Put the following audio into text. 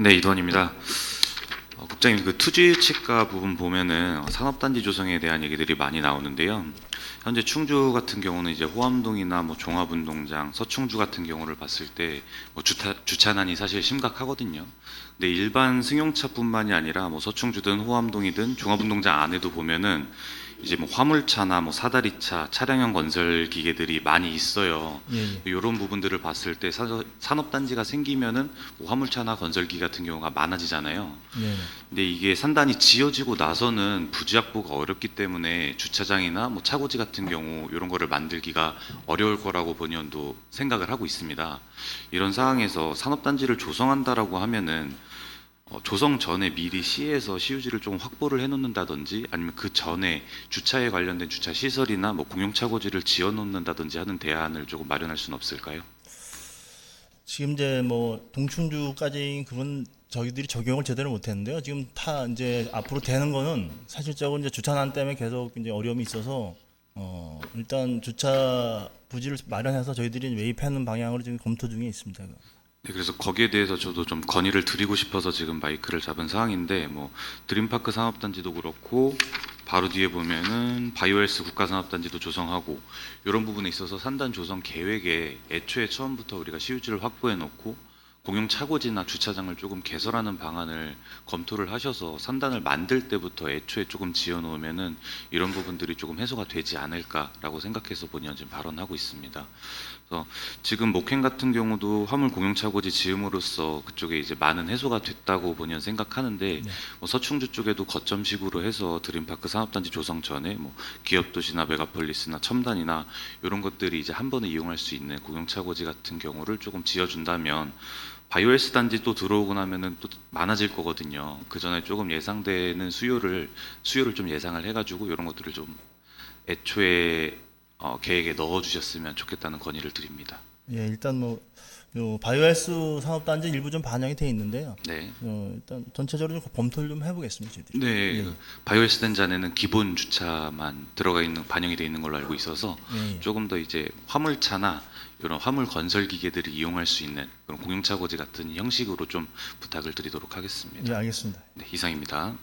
네, 이동원입니다. 어, 국장님 그 투지 유치가 부분 보면은 어, 산업단지 조성에 대한 얘기들이 많이 나오는데요. 현재 충주 같은 경우는 이제 호암동이나 뭐 종합운동장, 서충주 같은 경우를 봤을 때 뭐 주차, 주차난이 사실 심각하거든요. 근데 일반 승용차뿐만이 아니라 뭐 서충주든 호암동이든 종합운동장 안에도 보면은 이제 뭐 화물차나 뭐 사다리차, 차량형 건설 기계들이 많이 있어요. 예, 예. 이런 부분들을 봤을 때 산- 산업 단지가 생기면은 뭐 화물차나 건설기 같은 경우가 많아지잖아요. 예. 근데 이게 산단이 지어지고 나서는 부지 확보가 어렵기 때문에 주차장이나 뭐 차고지 같은 경우 이런 거를 만들기가 어려울 거라고 본의원도 생각을 하고 있습니다. 이런 상황에서 산업 단지를 조성한다라고 하면은 어, 조성 전에 미리 시에서 시유지를 좀 확보를 해놓는다든지 아니면 그 전에 주차에 관련된 주차 시설이나 뭐 공용 차고지를 지어놓는다든지 하는 대안을 조금 마련할 수는 없을까요? 지금 이제 뭐 동충주까지 그건 저희들이 적용을 제대로 못했는데요. 지금 다 이제 앞으로 되는 거는 사실적으로 이제 주차난 때문에 계속 이제 어려움이 있어서 어 일단 주차 부지를 마련해서 저희들이 매입하는 방향으로 지금 검토 중에 있습니다. 네, 그래서 거기에 대해서 저도 좀 건의를 드리고 싶어서 지금 마이크를 잡은 상황인데 뭐 드림파크 산업단지도 그렇고 바로 뒤에 보면은 바이오헬스 국가산업단지도 조성하고 이런 부분에 있어서 산단 조성 계획에 애초에 처음부터 우리가 시유지를 확보해 놓고 공용 차고지나 주차장을 조금 개설하는 방안을 검토를 하셔서 산단을 만들 때부터 애초에 조금 지어 놓으면은 이런 부분들이 조금 해소가 되지 않을까라고 생각해서 본의원 지금 발언하고 있습니다. 그래서 지금 목행 같은 경우도 화물 공용 차고지 지음으로써 그쪽에 이제 많은 해소가 됐다고 본의원 생각하는데 네. 뭐 서충주 쪽에도 거점식으로 해서 드림파크 산업단지 조성 전에 뭐 기업도시나 메가폴리스나 첨단이나 이런 것들이 이제 한 번에 이용할 수 있는 공용 차고지 같은 경우를 조금 지어준다면 바이오에스 단지 또 들어오고 나면은 또 많아질 거거든요. 그 전에 조금 예상되는 수요를 수요를 좀 예상을 해가지고 이런 것들을 좀 애초에 어, 계획에 넣어주셨으면 좋겠다는 건의를 드립니다. 예, 일단 뭐 요 바이오헬스 산업 단지 일부 좀 반영이 돼 있는데요. 네. 어, 일단 전체적으로 좀 검토를 좀 해보겠습니다. 저희들이. 네, 예. 그 바이오에스 단지 안에는 기본 주차만 들어가 있는 반영이 돼 있는 걸로 알고 있어서 예, 예. 조금 더 이제 화물차나 이런 화물 건설 기계들이 이용할 수 있는 그런 공용차 고지 같은 형식으로 좀 부탁을 드리도록 하겠습니다. 예, 알겠습니다. 네, 이상입니다.